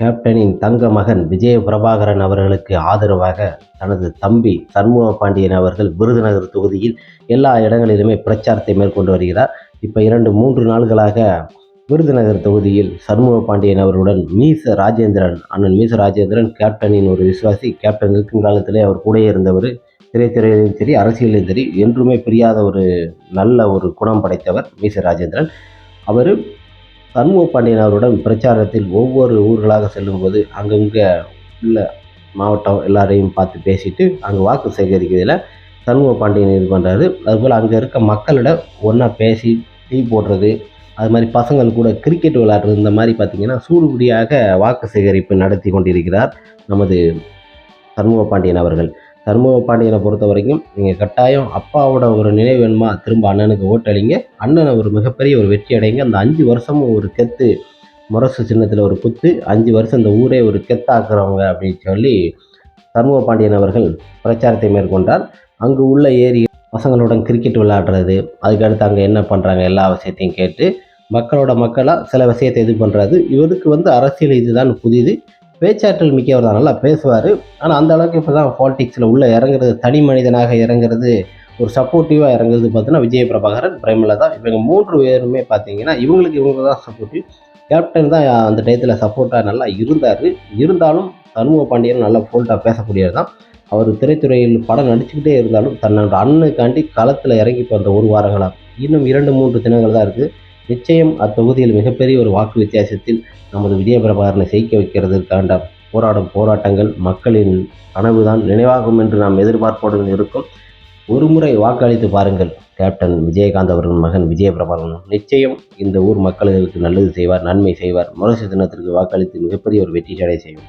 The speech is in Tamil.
கேப்டனின் தங்க மகன் விஜய பிரபாகரன் அவர்களுக்கு ஆதரவாக தனது தம்பி சண்முக பாண்டியன் அவர்கள் விருதுநகர் தொகுதியில் எல்லா இடங்களிலுமே பிரச்சாரத்தை மேற்கொண்டு வருகிறார். இப்போ இரண்டு மூன்று நாள்களாக விருதுநகர் தொகுதியில் சண்முக பாண்டியன் அவர்களுடன் மீச ராஜேந்திரன் அண்ணன் மீச ராஜேந்திரன் கேப்டனின் ஒரு விசுவாசி கேப்டன் இருக்கும் காலத்திலே அவர் கூட இருந்தவர் திரைத்துறையிலும் சரி அரசியலிலும் சரி என்றுமே பிரியாத ஒரு நல்ல ஒரு குணம் படைத்தவர் மீச ராஜேந்திரன். அவர் சண்முக பாண்டியன் அவருடன் பிரச்சாரத்தில் ஒவ்வொரு ஊர்களாக செல்லும்போது அங்கங்கே உள்ள மாவட்டம் எல்லாரையும் பார்த்து பேசிட்டு அங்கே வாக்கு சேகரிக்கிறதுல சண்முக பாண்டியன் இது பண்ணுறாரு. அதுபோல் அங்கே இருக்க மக்களிடம் ஒன்றா பேசி டீ போடுறது அது மாதிரி பசங்கள் கூட கிரிக்கெட் விளையாடுறது இந்த மாதிரி பார்த்திங்கன்னா சூடுபடியாக வாக்கு சேகரிப்பு நடத்தி கொண்டிருக்கிறார் நமது சண்முக பாண்டியன் அவர்கள். சண்முக பாண்டியனை பொறுத்த வரைக்கும் நீங்கள் கட்டாயம் அப்பாவோட ஒரு நினைவு வேணுமா? திரும்ப அண்ணனுக்கு ஓட்டளிங்க. அண்ணனை ஒரு மிகப்பெரிய ஒரு வெற்றி அடைங்க. அந்த அஞ்சு வருஷமும் ஒரு கெத்து முரசு சின்னத்தில் ஒரு குத்து அஞ்சு வருஷம் இந்த ஊரே ஒரு கெத்தாக்குறவங்க அப்படின்னு சொல்லி சண்முக பாண்டியன் அவர்கள் பிரச்சாரத்தை மேற்கொண்டார். அங்கு உள்ள ஏரி பசங்களுடன் கிரிக்கெட் விளையாடுறது அதுக்கடுத்து அங்கே என்ன பண்ணுறாங்க எல்லா விஷயத்தையும் கேட்டு மக்களோட மக்களாக சில விஷயத்தை இது பண்ணுறது இவருக்கு வந்து அரசியல் இதுதான் புதிது. பேச்சாற்றல் மிக்கவர் தான் நல்லா பேசுவார். ஆனால் அந்த அளவுக்கு இப்போ தான் பாலிடிக்ஸில் உள்ளே இறங்குறது தனி மனிதனாக இறங்குறது ஒரு சப்போர்ட்டிவாக இறங்குறது பார்த்தீங்கன்னா விஜய பிரபாகரன் பிரேமலதா இவங்க மூன்று பேருமே பார்த்தீங்கன்னா இவங்களுக்கு இவங்க தான் சப்போர்ட்டிவ் கேப்டன் தான் அந்த டயத்தில் சப்போர்ட்டாக நல்லா இருந்தார். இருந்தாலும் சண்முக பாண்டியன் நல்லா ஃபோல்ட்டாக பேசக்கூடியவர் தான். அவர் திரைத்துறையில் படம் நடிச்சுக்கிட்டே இருந்தாலும் தன்னோட அண்ணனுக்காண்டி களத்தில் இறங்கி இப்போ அந்த ஒரு வாரங்களாக இன்னும் இரண்டு மூன்று தினங்கள் தான் இருக்குது நிச்சயம் அத்தொகுதியில் மிகப்பெரிய ஒரு வாக்கு வித்தியாசத்தில் நமது விஜய பிரபாகரனை ஜெயிக்க வைக்கிறதுக்காண்ட போராடும் போராட்டங்கள் மக்களின் கனவுதான் நினைவாகும் என்று நாம் எதிர்பார்ப்போடு இருக்கும். ஒரு முறை வாக்களித்து பாருங்கள். கேப்டன் விஜயகாந்த் அவர்களின் மகன் விஜய பிரபாகரன். நிச்சயம் இந்த ஊர் மக்களுக்கு நல்லது செய்வார் நன்மை செய்வார். முரசு தினத்திற்கு வாக்களித்து மிகப்பெரிய ஒரு வெற்றி சடை செய்வார்